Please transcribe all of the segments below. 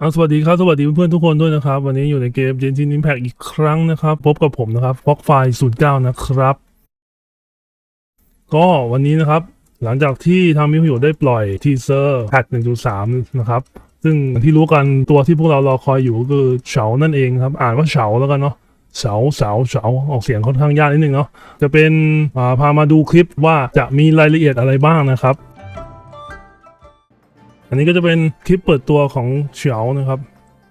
อะสวัสดีครับ สวัสดีเพื่อนๆทุกคนด้วยนะครับ วันนี้อยู่ในเกม Genshin Impact อีกครั้งนะครับ พบกับผมนะครับฟอกไฟ09นะครับ ก็วันนี้นะครับ หลังจากที่ทางมิวหิวได้ปล่อยทีเซอร์แพท1.3 นะครับ ซึ่งที่รู้กันตัวที่พวกเรารอคอยอยู่ก็คือเฉานั่นเองครับ อ่านว่าเฉาแล้วกันเนาะเฉาเฉาเฉาออกเสียงค่อนข้างยากนิดนึงเนาะจะเป็นาพามาดูคลิปว่าจะมีรายละเอียดอะไรบ้างนะครับ อันนี้ก็จะเป็นคลิปเปิดตัวของเฉานะครับ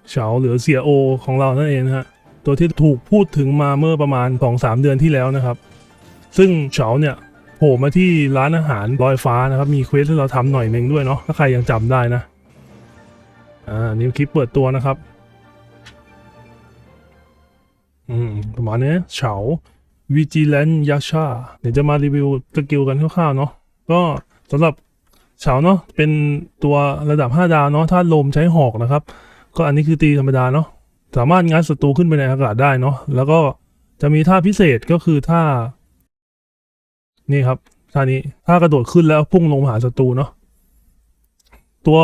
เฉาหรือเสียโอของเรานั่นเองฮะตัวที่ถูกพูดถึงมาเมื่อประมาณ 2-3 เดือนที่แล้วนะครับ ซึ่งเฉาเนี่ย โผล่มาที่ร้านอาหารลอยฟ้านะครับมีเควสให้เราทำหน่อยหนึ่งด้วยเนาะถ้าใครยังจำได้นะอ่านี่คลิปเปิดตัวนะครับอืมประมาณนี้เฉาวิจิแลนยาชาเดี๋ยวจะมารีวิวสกิลกันคร่าวๆเนาะก็สำหรับเฉาเนาะเป็นตัวระดับ 5 ดาวเนาะถ้าลมใช้หอกนะครับ ก็อันนี้คือตีธรรมดาเนาะสามารถงัดศัตรูขึ้นไปในอากาศได้เนาะแล้วก็จะมีท่าพิเศษก็คือท่า นี่ครับท่านี้ท่ากระโดดขึ้นแล้วพุ่งลงหาศัตรูเนาะตัว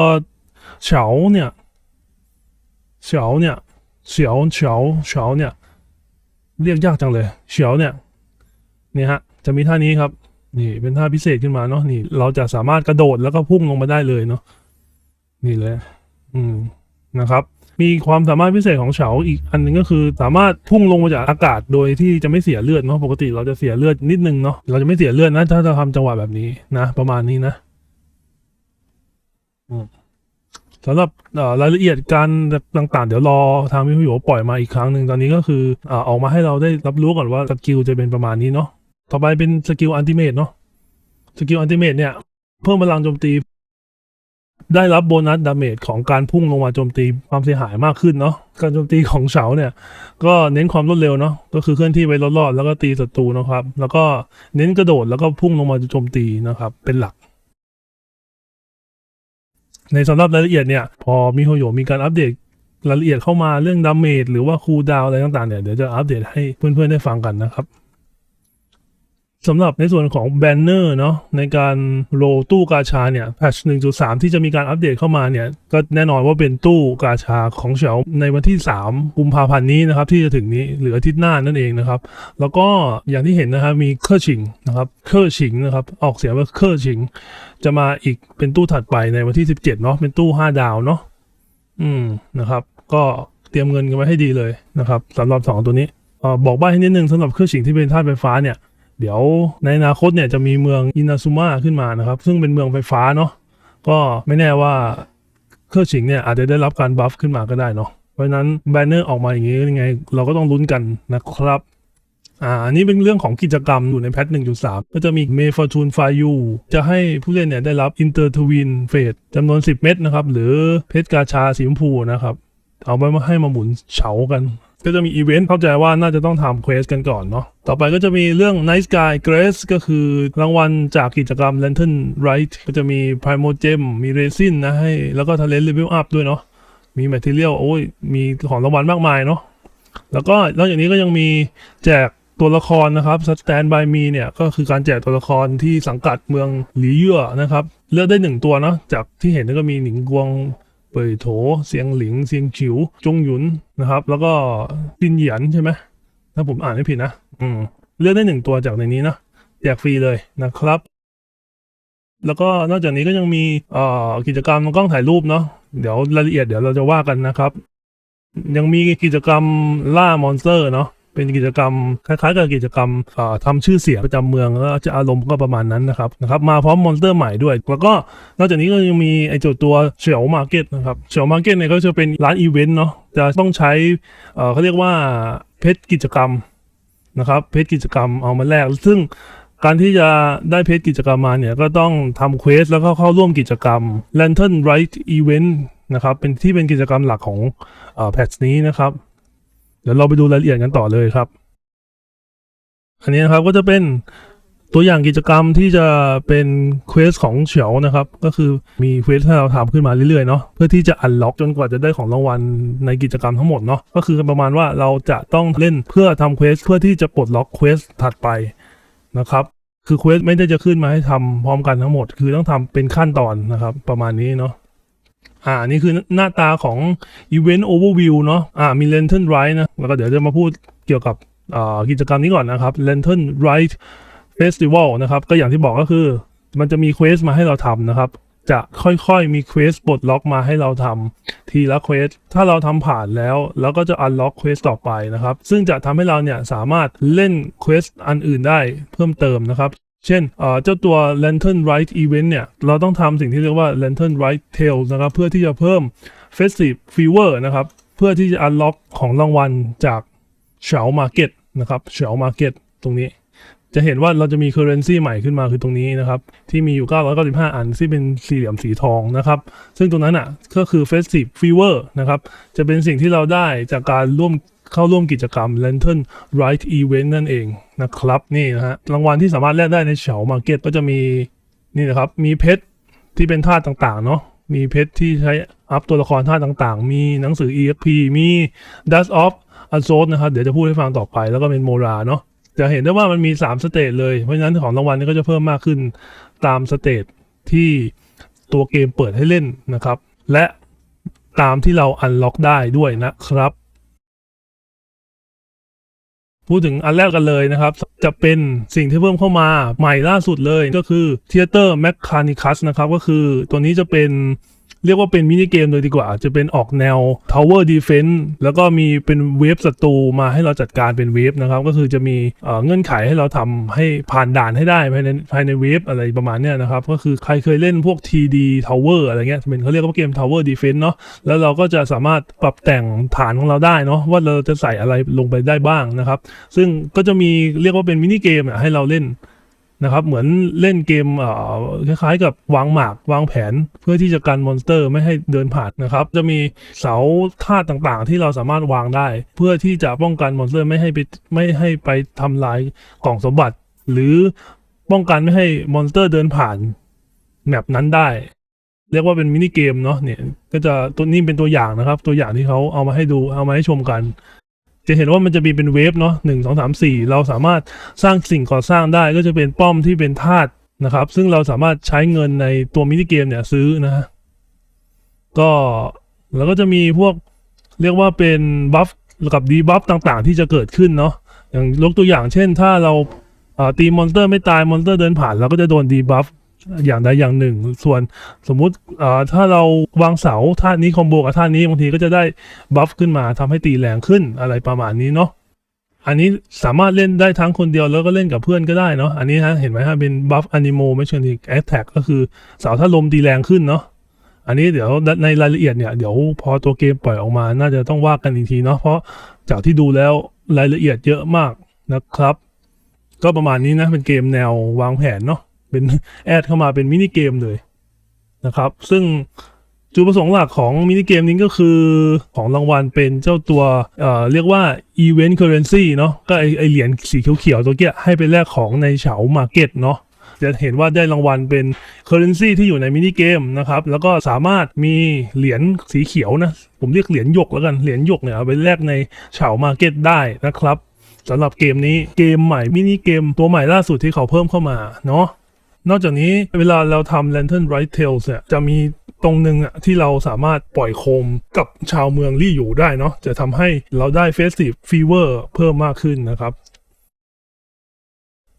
เฉาเนี่ยเฉาเนี่ยเฉาเฉาเฉาเนี่ย เรียกยากจังเลยเฉาเนี่ยนี่ฮะจะมีท่านี้ครับ นี่เป็นท่าพิเศษขึ้นมาเนาะนี่ เราจะสามารถกระโดดแล้วก็พุ่งลงมาได้เลยเนาะนี่เลย อืมนะครับ มีความสามารถพิเศษของเฉาอีกอันหนึงก็คือ สามารถพุ่งลงมาจากอากาศโดยที่จะไม่เสียเลือดเนาะปกติเราจะเสียเลือดนิดนึงเนาะเราจะไม่เสียเลือดนะถ้าเราทำจังหวะแบบนี้นะ ประมาณนี้นะอืมสำหรับเอ่อรายละเอียดการต่างๆ เดี๋ยวรอทางมิคุโยปล่อยมาอีกครั้งหนึ่งตอนนี้ก็คืออ่าออกมาให้เราได้รับรู้ก่อนว่าสกิลจะเป็นประมาณนี้เนาะต่อไปเป็นสกิลอันติเมตเนาะสกิลอันติเมตเนี่ย เพิ่มพลังโจมตี ได้รับโบนัสดาเมจของการพุ่งลงมาโจมตีความเสียหายมากขึ้นเนาะการโจมตีของเฉาเนี่ย ก็เน้นความรวดเร็วเนาะก็คือเคลื่อนที่ไปรอดๆแล้วก็ตีศัตรูนะครับ แล้วก็เน้นกระโดดแล้วก็พุ่งลงมาโจมตีนะครับ เป็นหลัก ในสำหรับรายละเอียดเนี่ย พอมีโฮโยมีการอัปเดตรายละเอียดเข้ามาเรื่องดาเมจหรือว่าคูลดาวอะไรต่างๆเนี่ยเดี๋ยวจะอัปเดตให้เพื่อนๆได้ฟังกันนะครับ สำหรับในส่วนของแบนเนอร์เนาะในการโรตู้กาชาเนี่ยแพทช1.3 ที่จะมีการอัปเดตเข้ามาเนี่ย ก็แน่นอนว่าเป็นตู้กาชาของเฉาในวันที่ 3 กุมภาพันธ์นี้นะครับ ที่จะถึงนี้หรืออาทิตย์หน้านั่นเองนะครับ แล้วก็อย่างที่เห็นนะครับมีเคอร์ชิงนะครับเคอร์ชิงนะครับ ออกเสียงว่าเคอร์ชิง จะมาอีกเป็นตู้ถัดไปในวันที่ 17เนาะเป็นตู้ 5 ดาวเนาะอืมนะครับ ก็เตรียมเงินกันไว้ให้ดีเลยนะครับสำหรับสองตัวนี้อ่อบอกใบ้ให้นิดนึงสำหรับเครื่องชิงที่เป็นธาตุไฟฟ้าเนี่ย เดี๋ยวในอนาคตเนี่ยจะมีเมืองอินาซุมะขึ้นมานะครับ ซึ่งเป็นเมืองไฟฟ้าเนาะก็ไม่แน่ว่าเครื่องชิงเนี่ยอาจจะได้รับการบัฟขึ้นมาก็ได้เนาะเพราะนั้นแบนเนอร์ออกมาอย่างนี้ยังไง เราก็ต้องลุ้นกันนะครับอ่าอันนี้เป็นเรื่องของกิจกรรมอยู่ในแพท1.3ก็จะมีเมฟอร์จูนไฟยูจะให้ผู้เล่นเนี่ยได้รับอินเตอร์ทวินเฟสจำนวน 10 เม็ดนะครับ หรือเพชรกาชาสีชมพูนะครับ เอาไปมาให้มาหมุนเฉากัน ก็จะมีอีเวนต์เข้าใจว่าน่าจะต้องทำเควสกันก่อนเนาะต่อไปก็จะมีเรื่อง Night Sky Grace ก็คือรางวัลจากกิจกรรม Lantern Right ก็จะมี Primo Gem มี Resin นะให้ แล้วก็ Talent Level Up ด้วยเนาะมี Material โอ้ยมีของรางวัลมากมายเนาะแล้วก็นอกจากนี้ก็ยังมีแจกตัวละครนะครับ Stand by Me เนี่ยก็คือการแจกตัวละครที่สังกัดเมืองหลีเย่อนะครับ เลือกได้หนึ่งตัวเนาะจากที่เห็นก็มีหนิงกวง เป่ยโถ เสียงหลิง เสียงฉิว จงหยุนนะครับ แล้วก็จินเหยียนใช่ไหมถ้าผมอ่านไม่ผิดนะ อืม เลือกได้หนึ่งตัวจากในนี้นะแจกฟรีเลยนะครับ แล้วก็นอกจากนี้ก็ยังมีเอ่อกิจกรรมกล้องถ่ายรูปเนาะเดี๋ยวรายละเอียดเดี๋ยวเราจะว่ากันนะครับ ยังมีกิจกรรมล่ามอนสเตอร์เนาะ เป็นกิจกรรมคล้ายๆกับกิจกรรมเอ่อทำชื่อเสียงประจำเมืองแล้วจะอารมณ์ก็ประมาณนั้นนะครับนะครับมาพร้อมมอนสเตอร์ใหม่ด้วย แล้วก็นอกจากนี้ก็ยังมีไอจุดตัวเฉียวมาร์เก็ตนะครับเฉียวมาร์เก็ตเนี่ยก็จะเป็นร้านอีเวนต์เนาะจะต้องใช้เขาเรียกว่าเพชรกิจกรรมนะครับเพชรกิจกรรมเอามาแลกซึ่งการที่จะได้เพชรกิจกรรมมาเนี่ยก็ต้องทำเควสแล้วก็เข้าร่วมกิจกรรม Lantern Right Event นะครับเป็นที่เป็นกิจกรรมหลักของอแพทนี้นะครับ เดี๋ยวเราไปดูรายละเอียดกันต่อเลยครับ อันนี้นะครับก็จะเป็นตัวอย่างกิจกรรมที่จะเป็นเควสของเฉียวนะครับ ก็คือมีเควสให้เราทำขึ้นมาเรื่อยๆเนาะเพื่อที่จะอันล็อกจนกว่าจะได้ของรางวัลในกิจกรรมทั้งหมดเนาะก็คือประมาณว่าเราจะต้องเล่นเพื่อทำเควสเพื่อที่จะปลดล็อกเควสถัดไปนะครับคือเควสไม่ได้จะขึ้นมาให้ทำพร้อมกันทั้งหมด คือต้องทำเป็นขั้นตอนนะครับ ประมาณนี้เนาะ อ่านี่คือหน้าตาของ Event Overview เนาะอ่ามี Lantern Ride นะแล้วก็เดี๋ยวจะมาพูดเกี่ยวกับกิจกรรมนี้ก่อนนะครับ Lantern Ride Festival นะครับ ก็อย่างที่บอกก็คือมันจะมีเควสมาให้เราทำนะครับ จะค่อยๆมีเควสปลดล็อกมาให้เราทำทีละเควสถ้าเราทำผ่านแล้วแล้วก็จะอันล็อกเควสต่อไปนะครับ ซึ่งจะทำให้เราเนี่ยสามารถเล่นเควสอันอื่นได้เพิ่มเติมนะครับ เช่นเจ้าตัว Lantern Ride Event เนี่ย เราต้องทำสิ่งที่เรียกว่า Lantern Ride Tales นะครับ เพื่อที่จะเพิ่ม Festive Fever นะครับ เพื่อที่จะอันล็อกของรางวัลจากเฉา Market นะครับเฉา Market ตรงนี้ จะเห็นว่าเราจะมี currency ใหม่ขึ้นมาคือตรงนี้นะครับ ที่มีอยู่ 995 อันที่เป็นสี่เหลี่ยมสีทองนะครับ ซึ่งตรงนั้นอะก็คือ Festive Fever นะครับ จะเป็นสิ่งที่เราได้จากการร่วม เข้าร่วมกิจกรรม Lantern Ride Event นั่นเองนะครับนี่นะฮะรางวัลที่สามารถแลกได้ในเฉา Market ก็จะมีนี่นะครับมีเพชรที่เป็นธาตุต่างๆเนาะมีเพชรที่ใช้อัพตัวละครธาตุต่างๆ มีหนังสือ EXP มี Dust of a z o t นะครับเดี๋ยวจะพูดให้ฟังต่อไปแล้วก็เป็นโมราเนาะจะเห็นได้ว่ามันมี 3 สเตจเลย เพราะฉะนั้นของรางวัลนี้ก็จะเพิ่มมากขึ้นตามสเตจที่ตัวเกมเปิดให้เล่นนะครับ และตามที่เราอันล็อกได้ด้วยนะครับ พูดถึงอันแรกกันเลยนะครับ จะเป็นสิ่งที่เพิ่มเข้ามาใหม่ล่าสุดเลยก็คือ Theater Mechanicus นะครับ ก็คือตัวนี้จะเป็น เรียกว่าเป็นมินิเกมเลยดีกว่า จะเป็นออกแนว Tower Defense แล้วก็มีเป็นเวฟศัตรูมาให้เราจัดการเป็นเวฟนะครับ ก็คือจะมีเเงื่อนไขให้เราทำให้ผ่านด่านให้ได้ภายในภายในเวฟอะไรประมาณเนี้ยนะครับ ก็คือใครเคยเล่นพวก TD Tower อะไรเงี้ยเป็นเขาเรียกว่าเกม Tower Defense เนาะแล้วเราก็จะสามารถปรับแต่งฐานของเราได้เนาะว่าเราจะใส่อะไรลงไปได้บ้างนะครับ ซึ่งก็จะมีเรียกว่าเป็นมินิเกมให้เราเล่น นะครับเหมือนเล่นเกมเอ่อคล้ายๆ กับวางหมากวางแผนเพื่อที่จะกันมอนสเตอร์ไม่ให้เดินผ่านนะครับจะมีเสาธาตุต่างๆ ที่เราสามารถวางได้ เพื่อที่จะป้องกันมอนสเตอร์ไม่ให้ไปไม่ให้ไปทำลายกล่องสมบัติ หรือป้องกันไม่ให้มอนสเตอร์เดินผ่านแมปนั้นได้ เรียกว่าเป็นมินิเกมเนาะเนี่ยก็จะตัวนี้เป็นตัวอย่างนะครับ ตัวอย่างที่เขาเอามาให้ดูเอามาให้ชมกัน จะเห็นว่ามันจะมีเป็นเวฟเนาะหนึ่งสองสามสี่เราสามารถสร้างสิ่งก่อสร้างได้ก็จะเป็นป้อมที่เป็นธาตุนะครับ ซึ่งเราสามารถใช้เงินในตัวมินิเกมเนี่ยซื้อนะฮะก็แล้วก็จะมีพวกเรียกว่าเป็นบัฟกับดีบัฟต่างๆ ที่จะเกิดขึ้นเนาะอย่างยกตัวอย่างเช่น ถ้าเราตีมอนสเตอร์ไม่ตายมอนสเตอร์เดินผ่านเราก็จะโดนดีบัฟ อย่างใดอย่างหนึ่ง ส่วนสมมุติถ้าเราวางเสาท่านี้คอมโบกับท่านี้บางทีก็จะได้บัฟขึ้นมาทำให้ตีแรงขึ้นอะไรประมาณนี้เนาะอันนี้สามารถเล่นได้ทั้งคนเดียวแล้วก็เล่นกับเพื่อนก็ได้เนาะอันนี้ฮะเห็นไหมฮะเป็นบัฟอนิโมไม่เชิงแอ t แท็กก็คือเสาถ้าลมตีแรงขึ้นเนาะอันนี้เดี๋ยวในรายละเอียดเนี่ยเดี๋ยวพอตัวเกมปล่อยออกมา น่าจะต้องว่ากันอีกทีเนาะเพราะจากที่ดูแล้วรายละเอียดเยอะมากนะครับ ก็ประมาณนี้นะเป็นเกมแนววางแผนเนาะ เป็นแอดเข้ามาเป็นมินิเกมเลยนะครับ ซึ่งจุดประสงค์หลักของมินิเกมนี้ก็คือของรางวัลเป็นเจ้าตัวเอ่อเรียกว่า Event Currency เนาะก็ไอไอเหรียญสีเขียวๆตัวเกี้ยให้ไปแลกของในเฉา Market เนาะจะเห็นว่าได้รางวัลเป็น Currency ที่อยู่ในมินิเกมนะครับ แล้วก็สามารถมีเหรียญสีเขียวนะ ผมเรียกเหรียญหยกแล้วกัน เหรียญหยกเนี่ยเอาไปแลกในเฉา Market ได้นะครับสำหรับเกมนี้เกมใหม่มินิเกมตัวใหม่ล่าสุดที่เขาเพิ่มเข้ามาเนาะ นอกจากนี้เวลาเราทำ Lantern Right Tales เนี่ยจะมีตรงหนึ่งอะที่เราสามารถปล่อยโคมกับชาวเมืองลี่อยู่ได้เนาะจะทำให้เราได้ Festive Fever เพิ่มมากขึ้นนะครับ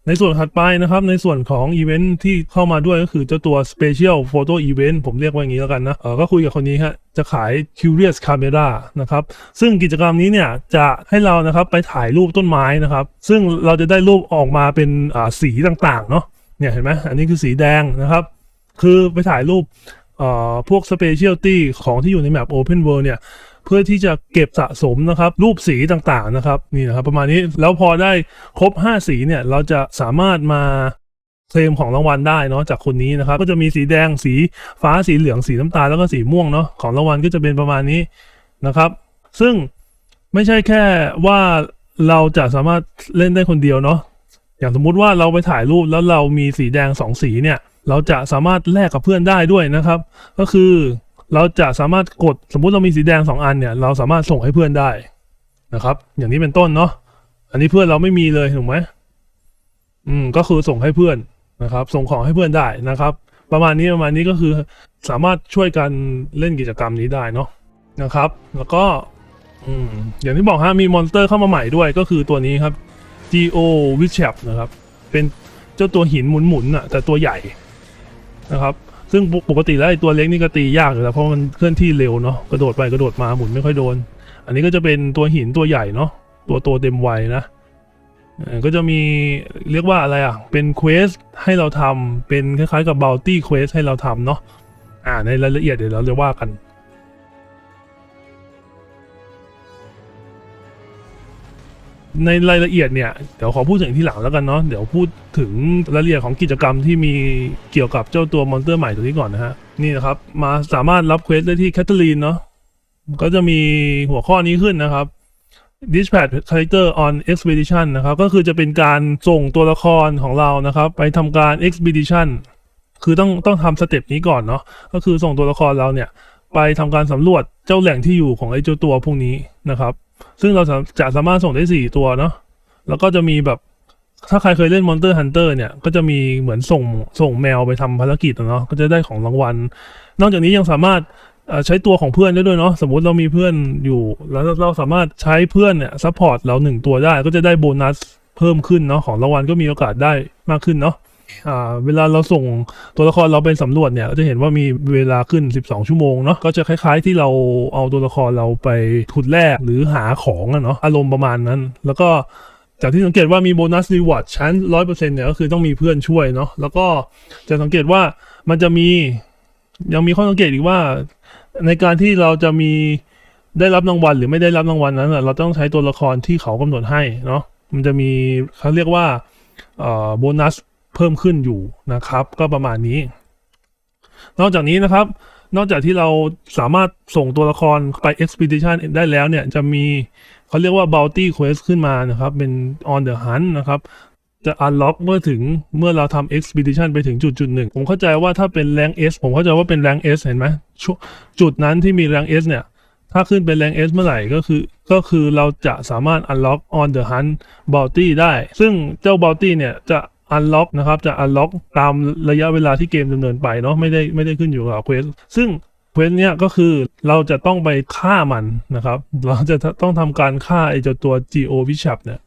ในส่วนถัดไปนะครับ ในส่วนของอีเวนท์ที่เข้ามาด้วยก็คือเจ้าตัว Special Photo Event ผมเรียกว่าอย่างนี้แล้วกันนะเออก็คุยกับคนนี้ฮะจะขาย Curious Camera นะครับ ซึ่งกิจกรรมนี้เนี่ยจะให้เรานะครับไปถ่ายรูปต้นไม้นะครับ ซึ่งเราจะได้รูปออกมาเป็นอ่าสีต่างๆเนาะ เนี่ยเห็นไหมอันนี้คือสีแดงนะครับ คือไปถ่ายรูปเอ่อพวกสเปเชียลตี้ของที่อยู่ในแมป Open World เนี่ย เพื่อที่จะเก็บสะสมนะครับ รูปสีต่างๆนะครับ นี่นะครับ ประมาณนี้แล้วพอได้ครบ 5 สีเนี่ย เราจะสามารถมาเคลมของรางวัลได้เนาะจากคนนี้นะครับ ก็จะมีสีแดงสีฟ้าสีเหลืองสีน้ำตาลแล้วก็สีม่วงเนาะของรางวัลก็จะเป็นประมาณนี้นะครับ ซึ่งไม่ใช่แค่ว่าเราจะสามารถเล่นได้คนเดียวเนาะ อย่างสมมุติว่าเราไปถ่ายรูปแล้วเรามีสีแดงสองสีเนี่ย เราจะสามารถแลกกับเพื่อนได้ด้วยนะครับ ก็คือเราจะสามารถกดสมมุติเรามีสีแดงสองอันเนี่ย เราสามารถส่งให้เพื่อนได้นะครับ อย่างนี้เป็นต้นเนาะอันนี้เพื่อนเราไม่มีเลยถูกไหมอืมก็คือส่งให้เพื่อนนะครับ ส่งของให้เพื่อนได้นะครับ ประมาณนี้ประมาณนี้ก็คือสามารถช่วยกันเล่นกิจกรรมนี้ได้เนาะนะครับ แล้วก็ อืมอย่างที่บอกฮะมีมอนสเตอร์เข้ามาใหม่ด้วยก็คือตัวนี้ครับ Geo w i c h a p นะครับ เป็นเจ้าตัวหินหมุนๆน่ะแต่ตัวใหญ่นะครับ ซึ่งปกติแล้วไอตัวเล็กนี่ก็ตียากอยู่แล้วเพราะมันเคลื่อนที่เร็วเนาะกระโดดไปกระโดดมาหมุนไม่ค่อยโดน อันนี้ก็จะเป็นตัวหินตัวใหญ่เนาะตัวโตเต็มวัยนะก็จะมีเรียกว่าอะไรอะ เป็นเควสให้เราทำเป็นคล้ายๆกับ bounty quest ให้เราทำเนาะอ่าในรายละเอียดเดี๋ยวเราจะว่ากัน ในรายละเอียดเนี่ยเดี๋ยวขอพูดถึงที่หลังแล้วกันเนาะเดี๋ยวพูดถึงรายละเอียดของกิจกรรมที่มีเกี่ยวกับเจ้าตัวมอนสเตอร์ใหม่ตัวนี้ก่อนนะฮะนี่นะครับมาสามารถรับเควสได้ที่แคทเธอรีนเนาะก็จะมีหัวข้อนี้ขึ้นนะครับ dispatch character on expedition นะครับก็คือจะเป็นการส่งตัวละครของเรานะครับ ไปทำการ expedition คือต้องต้องทำสเต็ปนี้ก่อนเนาะก็คือส่งตัวละครเราเนี่ย ไปทำการสำรวจเจ้าแหล่งที่อยู่ของไอ้เจ้าตัวพวกนี้นะครับ ซึ่งเราจะสามารถส่งได้สี่ตัวเนาะแล้วก็จะมีแบบถ้าใครเคยเล่น Monster Hunter เนี่ย ก็จะมีเหมือนส่งส่งแมวไปทำภารกิจเนาะก็จะได้ของรางวัล นอกจากนี้ยังสามารถใช้ตัวของเพื่อนได้ด้วยเนาะสมมุติเรามีเพื่อนอยู่ แล้วเราสามารถใช้เพื่อนเนี่ยซัพพอร์ตเราหนึ่งตัวได้ ก็จะได้โบนัสเพิ่มขึ้นเนาะของรางวัลก็มีโอกาสได้มากขึ้นเนาะ เวลาเราส่งตัวละครเราไปสำรวจเนี่ยจะเห็นว่ามีเวลาขึ้น 12 ชั่วโมงเนาะก็จะคล้ายๆ ที่เราเอาตัวละครเราไปขุดแร่หรือหาของอะเนาะอารมณ์ประมาณนั้น แล้วก็จากที่สังเกตว่ามีโบนัสรีวอร์ดชั้นร้อยเปอร์เซ็นต์เนี่ยก็คือต้องมีเพื่อนช่วยเนาะแล้วก็จะสังเกตว่ามันจะมียังมีข้อสังเกตอีกว่า ในการที่เราจะมีได้รับรางวัลหรือไม่ได้รับรางวัลนั้นเราต้องใช้ตัวละครที่เขากำหนดให้เนาะมันจะมีเขาเรียกว่าอ่อโบนัส เพิ่มขึ้นอยู่นะครับ ก็ประมาณนี้ นอกจากนี้นะครับ นอกจากที่เราสามารถส่งตัวละครไป expedition ได้แล้วเนี่ย จะมีเขาเรียกว่า bounty quest ขึ้นมานะครับ เป็น on the hunt นะครับจะ unlock เมื่อถึงเมื่อเราทำ expedition ไปถึงจุดจุดหนึ่งผมเข้าใจว่าถ้าเป็น rank S ผมเข้าใจว่าเป็น rank S เห็นไหมจุดนั้นที่มี rank S เนี่ย ถ้าขึ้นเป็น rank S เมื่อไหร่ก็คือ ก็คือเราจะสามารถ unlock on the hunt bounty ได้ ซึ่งเจ้า bounty เนี่ยจะ unlock นะครับจะ unlock ตามระยะเวลาที่เกมดำเนินไปเนาะไม่ได้ไม่ได้ขึ้นอยู่กับ quest ซึ่งเควสเนี่ยก็คือเราจะต้องไปฆ่ามันนะครับ เราจะต้องทำการฆ่าไอ้เจ้าตัว Geo v i s h a p เนี่ย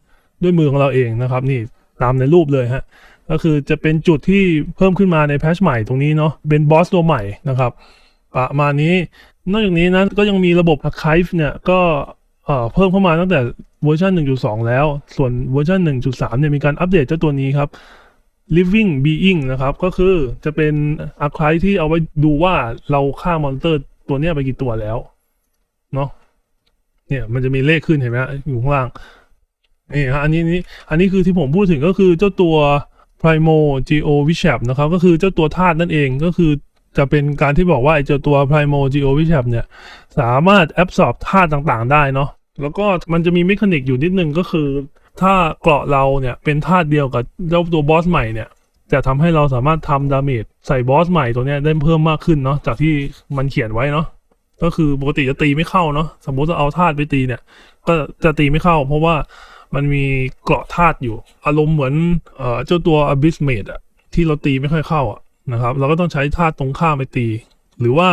ด้วยมือของเราเองนะครับ นี่ตามในรูปเลยฮะก็คือจะเป็นจุดที่เพิ่มขึ้นมาในแพชใหม่ตรงนี้เนาะเป็นบอสตัวใหม่นะครับประมาณนี้ นอกจากนี้นะก็ยังมีระบบ Archive เนี่ยก็ เอ่อเพิ่มเข้ามาตั้งแต่เวอร์ชัน1.2 แล้ว ส่วนเวอร์ชัน1.3 เนี่ยมีการอัปเดตเจ้าตัวนี้ครับ living being นะครับ ก็คือจะเป็น archive ที่เอาไว้ดูว่าเราฆ่ามอนสเตอร์ตัวเนี้ยไปกี่ตัวแล้ว เนาะเนี่ยมันจะมีเลขขึ้นเห็นไหมอยู่ข้างล่างนี่ฮะอันนี้นี่อันนี้คือที่ผมพูดถึงก็คือเจ้าตัว Primo Geo v i s h a p นะครับ ก็คือเจ้าตัวธาตุนั่นเองก็คือจะเป็นการที่บอกว่าไอ้เจ้าตัว Primo Geo v i s h a p เนี่ย สามารถแอบสอบธาตุต่างๆ ได้เนาะ แล้วก็มันจะมีเมคานิกอยู่นิดนึงก็คือ ถ้าเกราะเราเนี่ยเป็นธาตุเดียวกับเจ้าตัวบอสใหม่เนี่ยจะทำให้เราสามารถทำดาเมจใส่บอสใหม่ตัวเนี้ยได้เพิ่มมากขึ้นเนาะจากที่มันเขียนไว้เนาะก็คือปกติจะตีไม่เข้าเนาะสมมติจะเอาธาตุไปตีเนี่ย ก็จะตีไม่เข้า เพราะว่ามันมีเกราะธาตุอยู่ อารมณ์เหมือนเอ่อเจ้าตัว Abyss Mage อะที่เราตีไม่ค่อยเข้าอะนะครับ เราก็ต้องใช้ธาตุตรงข้ามไปตี หรือว่า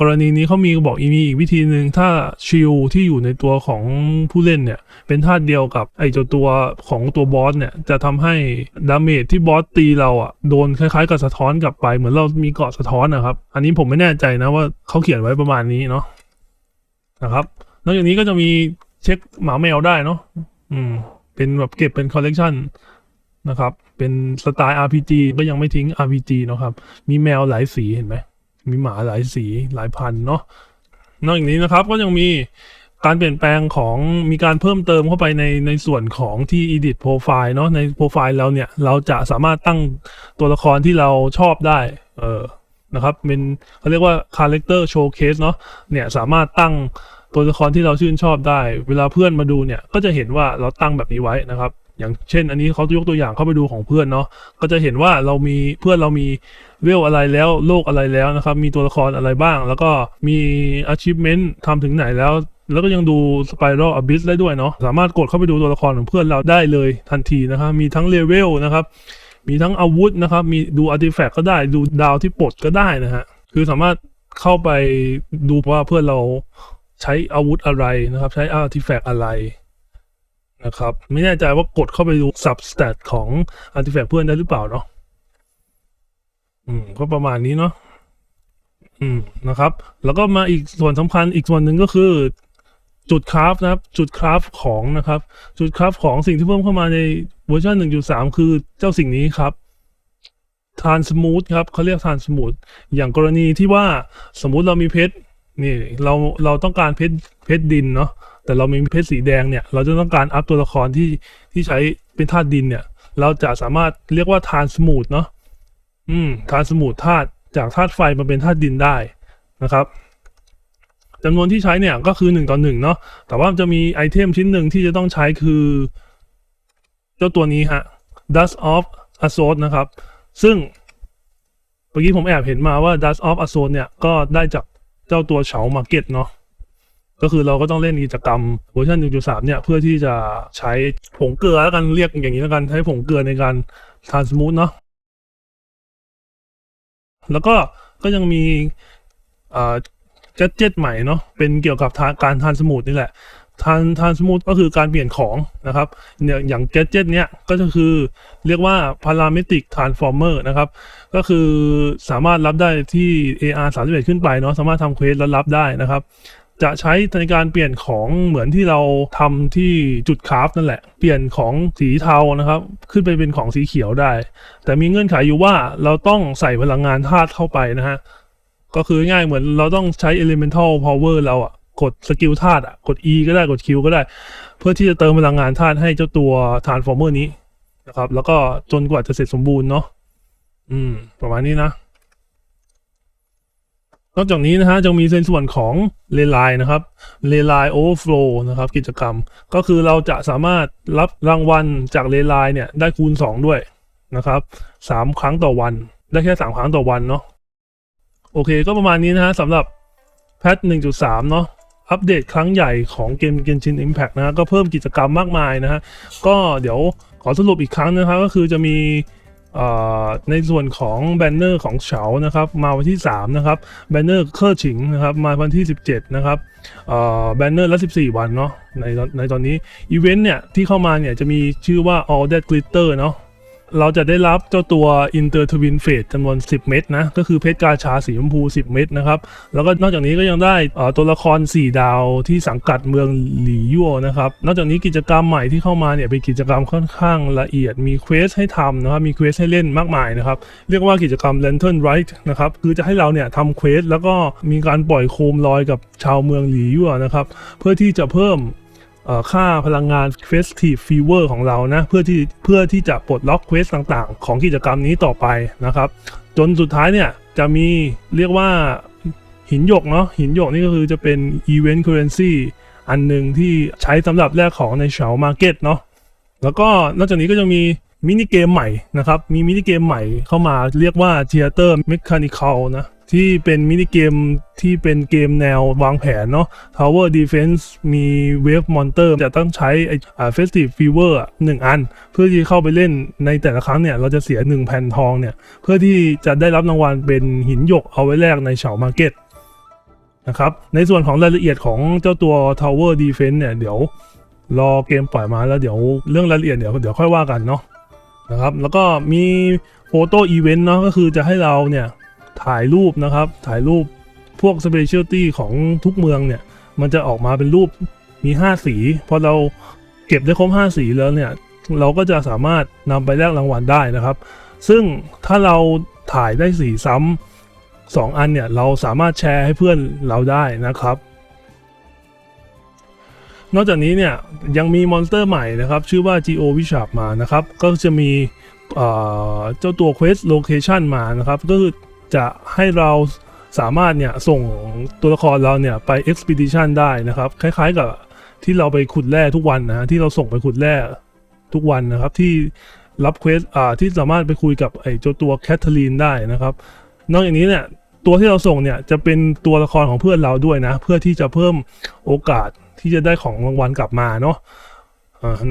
กรณีนี้เขามีบอกอีมีอีกวิธีหนึ่งถ้าชิลที่อยู่ในตัวของผู้เล่นเนี่ย เป็นธาตุเดียวกับไอ้เจ้าตัวของตัวบอสเนี่ย จะทำให้ดาเมจที่บอสตีเราอะโดนคล้ายๆ กับสะท้อนกลับไปเหมือนเรามีเกาะสะท้อนนะครับ อันนี้ผมไม่แน่ใจนะว่าเขาเขียนไว้ประมาณนี้เนาะนะครับนอกจากนี้ก็จะมีเช็คหมาแมวได้เนาะอืม เป็นแบบเก็บเป็นคอลเลกชันนะครับ เป็นสไตล์ RPG ก็ยังไม่ทิ้ง RPG นะครับ มีแมวหลายสีเห็นไหม มีหมาหลายสีหลายพันเนาะนอกจากนี้นะครับก็ยังมีการเปลี่ยนแปลงของมีการเพิ่มเติมเข้าไปในในส่วนของที่ edit profile เนาะในโปรไฟล์เราเนี่ย เราจะสามารถตั้งตัวละครที่เราชอบได้ เออนะครับเป็นเขาเรียกว่า character showcase เนาะเนี่ยสามารถตั้งตัวละครที่เราชื่นชอบได้ เวลาเพื่อนมาดูเนี่ย ก็จะเห็นว่าเราตั้งแบบนี้ไว้นะครับ อย่างเช่น อันนี้เขายกตัวอย่างเข้าไปดูของเพื่อนเนาะก็จะเห็นว่าเรามีเพื่อนเรามีเวลอะไรแล้วโลกอะไรแล้วนะครับ มีตัวละครอะไรบ้าง แล้วก็มี achievement ทำถึงไหนแล้วแล้วก็ยังดู Spiral Abyss ได้ด้วยเนาะ สามารถกดเข้าไปดูตัวละครของเพื่อนเราได้เลยทันทีนะครับ มีทั้งเลเวลนะครับ มีทั้งอาวุธนะครับ มีดูอาร์ติแฟกต์ก็ได้ ดูดาวที่ปลดก็ได้นะฮะ คือสามารถเข้าไปดูว่าเพื่อนเราใช้อาวุธอะไรนะครับ ใช้อาร์ติแฟกต์อะไร นะครับ ไม่แน่ใจว่ากดเข้าไปดู substat ของอาร์ติแฟร์เพื่อนได้หรือเปล่าเนาะอืม ก็ประมาณนี้เนาะอืมนะครับ แล้วก็มาอีกส่วนสำคัญอีกส่วนหนึ่งก็คือจุดคราฟนะครับ จุดคราฟของนะครับ จุดคราฟของสิ่งที่เพิ่มเข้ามาในเวอร์ชัน1.3 คือเจ้าสิ่งนี้ครับทานสมูทครับเขาเรียกทานสมูทอย่างกรณีที่ว่าสมมุติเรามีเพชรนี่เราเราต้องการเพชรเพชรดินเนาะ แต่เรามีเพชรสีแดงเนี่ย เราจะต้องการอัพตัวละครที่ที่ใช้เป็นธาตุดินเนี่ย เราจะสามารถเรียกว่าทานสมูทเนาะอืมทานสมูทธาตุจากธาตุไฟมาเป็นธาตุดินได้นะครับจำนวนที่ใช้เนี่ยก็คือหนึ่งต่อหนึ่งเนาะแต่ว่าจะมีไอเทมชิ้นหนึ่งที่จะต้องใช้คือ เจ้าตัวนี้ฮะ Dust of Azot นะครับ ซึ่งเมื่อกี้ผมแอบเห็นมาว่า Dust of Azot เนี่ย ก็ได้จากเจ้าตัวเฉามาเก็ตเนาะ ก็คือเราก็ต้องเล่นกิจกรรมเวอร์ชัน1.3 เนี่ย เพื่อที่จะใช้ผงเกลือแล้วกันเรียกอย่างนี้แล้วกันใช้ผงเกลือในการทานสมูทเนาะแล้วก็ก็ยังมีอ่าแกดเจ็ตใหม่เนาะเป็นเกี่ยวกับาการทานสมูทนี่แหละทานทานสมูทก็คือการเปลี่ยนของนะครับอย่างแกดเจ็ตเนี้ยก็จะคือเรียกว่า parametric transformer นะครับ ก็คือสามารถรับได้ที่ AR 31ขึ้นไปเนาะสามารถทำเควสแล้วรับได้นะครับ จะใช้ในการเปลี่ยนของเหมือนที่เราทำที่จุดคราฟนั่นแหละ เปลี่ยนของสีเทานะครับ ขึ้นไปเป็นของสีเขียวได้ แต่มีเงื่อนไขอยู่ว่าเราต้องใส่พลังงานธาตุเข้าไปนะฮะ ก็คือง่ายเหมือนเราต้องใช้ elemental power เราอะกดสกิลธาตุอะกด E ก็ได้กด Q ก็ได้ เพื่อที่จะเติมพลังงานธาตุให้เจ้าตัว transformer นี้นะครับ แล้วก็จนกว่าจะเสร็จสมบูรณ์เนาะอืม ประมาณนี้นะ นอกจากนี้นะฮะจะมีในส่วนของเลไลนะครับเลไลโอเวอร์ฟลนะครับกิจกรรม ก็คือเราจะสามารถรับรางวัลจากเลไลเนี่ยได้คูณ 2 ด้วยนะครับสามครั้งต่อวัน ได้แค่ 3 ครั้งต่อวันเนาะโอเคก็ประมาณนี้นะฮะสำหรับแพท 1.3 เนาะอัปเดตครั้งใหญ่ของเกม Genshin Impact นะฮะก็เพิ่มกิจกรรมมากมายนะฮะก็เดี๋ยวขอสรุปอีกครั้งนะครับก็คือจะมี ในส่วนของแบนเนอร์ของเฉานะครับมาวันที่ 3 นะครับแบนเนอร์เคอร์ฉิงนะครับมาวันที่ 17 นะครับแบนเนอร์ละ 14 วันเนาะในในตอนนี้อีเวนต์เนี่ยที่เข้ามาเนี่ยจะมีชื่อว่า All That Glitter เนาะ เราจะได้รับเจ้าตัว Inter Twin Fate จำนวน 10 เม็ดนะ ก็คือเพชรกาชาสีชมพู 10 เม็ดนะครับ แล้วก็นอกจากนี้ก็ยังได้ตัวละคร 4 ดาวที่สังกัดเมืองหลี่ยั่วนะครับ นอกจากนี้กิจกรรมใหม่ที่เข้ามาเนี่ยเป็นกิจกรรมค่อนข้างละเอียด มีเควสให้ทำนะครับ มีเควสให้เล่นมากมายนะครับ เรียกว่ากิจกรรม Lantern Rite นะครับ คือจะให้เราเนี่ยทำเควสแล้วก็มีการปล่อยโคมลอยกับชาวเมืองหลี่ยั่วนะครับ เพื่อที่จะเพิ่ม ค่าพลังงาน Festive Fever ของเรานะเพื่อที่เพื่อที่จะปลดล็อกเควสต่างๆ ของกิจกรรมนี้ต่อไปนะครับ จนสุดท้ายเนี่ยจะมีเรียกว่าหินหยกเนาะหินหยกนี่ก็คือจะเป็น Event Currency อันหนึ่งที่ใช้สำหรับแลกของในเฉามาร์เก็ตเนาะแล้วก็นอกจากนี้ก็จะมี มินิเกมใหม่นะครับ มีมินิเกมใหม่เข้ามาเรียกว่า Theater Mechanical นะที่เป็นมินิเกมที่เป็นเกมแนววางแผนเนาะ Tower Defense มี Wave Monster จะต้องใช้ไอ้อ่า Festive Fever หนึ่งอัน เพื่อที่เข้าไปเล่นในแต่ละครั้งเนี่ย เราจะเสีย 1 แผ่นทองเนี่ย เพื่อที่จะได้รับรางวัลเป็นหินหยกเอาไว้แลกในเฉามาร์เก็ตนะครับ ในส่วนของรายละเอียดของเจ้าตัว Tower Defense เนี่ย เดี๋ยวรอเกมปล่อยมาแล้วเดี๋ยวเรื่องรายละเอียดเดี๋ยวเดี๋ยวค่อยว่ากันเนาะ นะครับ แล้วก็มีโฟโต้อีเวนต์เนาะก็คือจะให้เราเนี่ยถ่ายรูปนะครับ ถ่ายรูปพวก specialty ของทุกเมืองเนี่ย มันจะออกมาเป็นรูปมี 5 สีพอเราเก็บได้ครบ 5 สีแล้วเนี่ย เราก็จะสามารถนำไปแลกรางวัลได้นะครับ ซึ่งถ้าเราถ่ายได้สีซ้ำสองอันเนี่ย เราสามารถแชร์ให้เพื่อนเราได้นะครับ นอกจากนี้เนี่ยยังมีมอนสเตอร์ใหม่นะครับชื่อว่า Geo w i s h a p มานะครับก็จะมีเจ้าตัว Quest Location มานะครับก็คือจะให้เราสามารถเนี่ยส่งตัวละครเราเนี่ยไป Expedition ได้นะครับ คล้ายๆกับที่เราไปขุดแร่ทุกวันนะฮะที่เราส่งไปขุดแร่ทุกวันนะครับที่รับเควสอ่าที่สามารถไปคุยกับไอ้เจ้าตัวแคทเธอรีนได้นะครับ นอกจากนี้เนี่ยตัวที่เราส่งเนี่ยจะเป็นตัวละครของเพื่อนเราด้วยนะ เพื่อที่จะเพิ่มโอกาส ที่จะได้ของรางวัลกลับมาเนาะ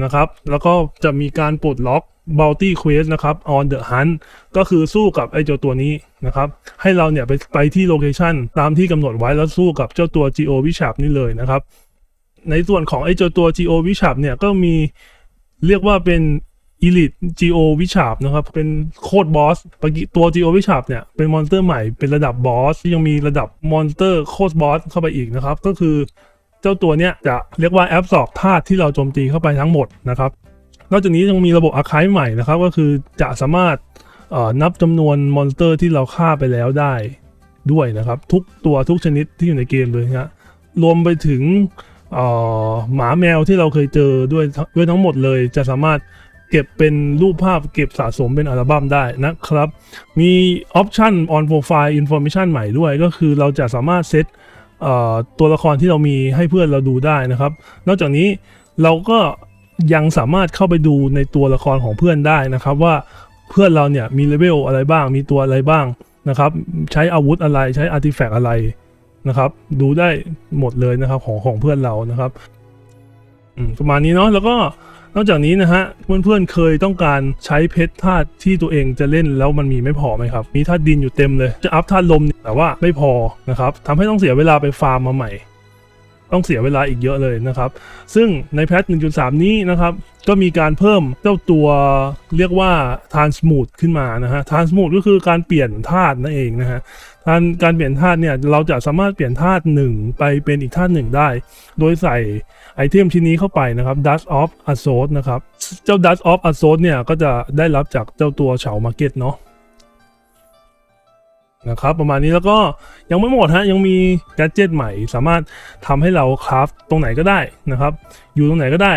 นะครับ แล้วก็จะมีการปลดล็อก Bounty Quest นะครับ On the Hunt ก็คือสู้กับไอ้เจ้าตัวนี้นะครับ ให้เราเนี่ยไปไปที่โลเคชันตามที่กำหนดไว้แล้วสู้กับเจ้าตัว Geo w i s h a p นี่เลยนะครับ ในส่วนของไอ้เจ้าตัว Geo w i s h a p เนี่ยก็มีเรียกว่าเป็น Elite Geo w i s h a p นะครับ เป็นโคตรบอสปกติตัว Geo w i s h a p เนี่ยเป็นมอนสเตอร์ใหม่เป็นระดับบอสที่ยังมีระดับมอนสเตอร์โคตรบอสเข้าไปอีกนะครับ ก็คือ เจ้าตัวเนี้ยจะเรียกว่าแอปสอบธาตุที่เราโจมตีเข้าไปทั้งหมดนะครับ นอกจากนี้ยังมีระบบอาคายใหม่นะครับ ก็คือจะสามารถนับจำนวนมอนสเตอร์ที่เราฆ่าไปแล้วได้ด้วยนะครับ ทุกตัวทุกชนิดที่อยู่ในเกมเลยนะรวมไปถึงหมาแมวที่เราเคยเจอด้วยด้วยทั้งหมดเลย จะสามารถเก็บเป็นรูปภาพเก็บสะสมเป็นอัลบั้มได้นะครับ มีออปชัน on profile information ใหม่ด้วย ก็คือเราจะสามารถเซต ตัวละครที่เรามีให้เพื่อนเราดูได้นะครับ นอกจากนี้เราก็ยังสามารถเข้าไปดูในตัวละครของเพื่อนได้นะครับ ว่าเพื่อนเราเนี่ยมีเลเวลอะไรบ้าง มีตัวอะไรบ้างนะครับ ใช้อาวุธอะไรใช้อาร์ติแฟกต์อะไรนะครับ ดูได้หมดเลยนะครับของของเพื่อนเรานะครับประมาณนี้เนาะแล้วก็ นอกจากนี้นะฮะเพื่อนๆเคยต้องการใช้เพชรธาตุที่ตัวเองจะเล่นแล้วมันมีไม่พอไหมครับ มีธาตุดินอยู่เต็มเลย จะอัพธาตุลมแต่ว่าไม่พอนะครับทำให้ต้องเสียเวลาไปฟาร์มมาใหม่ ต้องเสียเวลาอีกเยอะเลยนะครับ ซึ่งในแพท 1.3 นี้นะครับก็มีการเพิ่มเจ้าตัวเรียกว่า transmute ขึ้นมานะฮะ transmute ก็คือการเปลี่ยนธาตุนั่นเองนะฮะ การการเปลี่ยนธาตุเนี่ยเราจะสามารถเปลี่ยนธาตุหนึ่งไปเป็นอีกธาตุหนึ่งได้ โดยใส่ไอเทมชิ้นนี้เข้าไปนะครับ Dust of Azot นะครับ เจ้า Dust of Azot เนี่ยก็จะได้รับจากเจ้าตัวเฉามาร์เก็ตเนาะนะครับประมาณนี้แล้วก็ยังไม่หมดฮะยังมีแกดเจิตใหม่ สามารถทำให้เราคราฟตรงไหนก็ได้นะครับ อยู่ตรงไหนก็ได้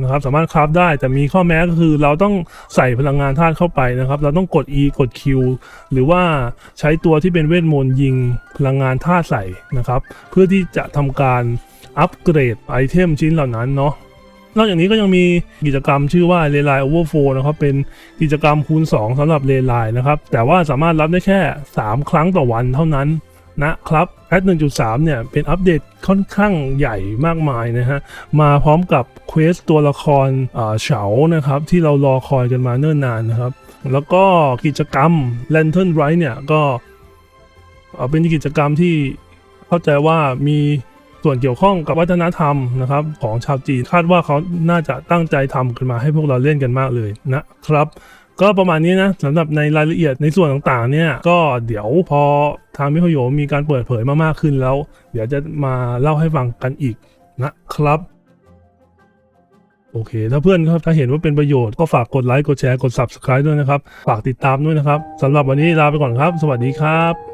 นะครับสามารถคราฟได้แต่มีข้อแม้ก็คือเราต้องใส่พลังงานธาตุเข้าไปนะครับ เราต้องกด E กด Q หรือว่าใช้ตัวที่เป็นเวทมนต์ยิงพลังงานธาตุใส่นะครับ เพื่อที่จะทำการอัปเกรดไอเทมชิ้นเหล่านั้นเนาะนอกจากนี้ก็ยังมีกิจกรรมชื่อว่า r e l i Overflow นะครับเป็นกิจกรรมคูณ 2สำหรับ r e l i นะครับ แต่ว่าสามารถรับได้แค่ 3 ครั้งต่อวันเท่านั้น นะครับแพท1.3 เนี่ย เป็นอัปเดตค่อนข้างใหญ่มากมายนะฮะ มาพร้อมกับเควสตัวละครเฉานะครับ ที่เรารอคอยกันมาเนิ่นนานนะครับ แล้วก็กิจกรรม Lantern Rite เนี่ย ก็เป็นกิจกรรมที่เข้าใจว่ามีส่วนเกี่ยวข้องกับวัฒนธรรมนะครับของชาวจีนคาดว่าเขาน่าจะตั้งใจทำกันมาให้พวกเราเล่นกันมากเลยนะครับ ก็ประมาณนี้นะสำหรับในรายละเอียดในส่วนต่างๆ เนี่ย ก็เดี๋ยวพอทางมิโฮโยมีการเปิดเผยมามากขึ้นแล้ว เดี๋ยวจะมาเล่าให้ฟังกันอีกนะครับ โอเค ถ้าเพื่อนครับถ้าเห็นว่าเป็นประโยชน์ก็ฝากกดไลค์กดแชร์กด Subscribe ด้วยนะครับ ฝากติดตามด้วยนะครับสำหรับวันนี้ลาไปก่อนครับ สวัสดีครับ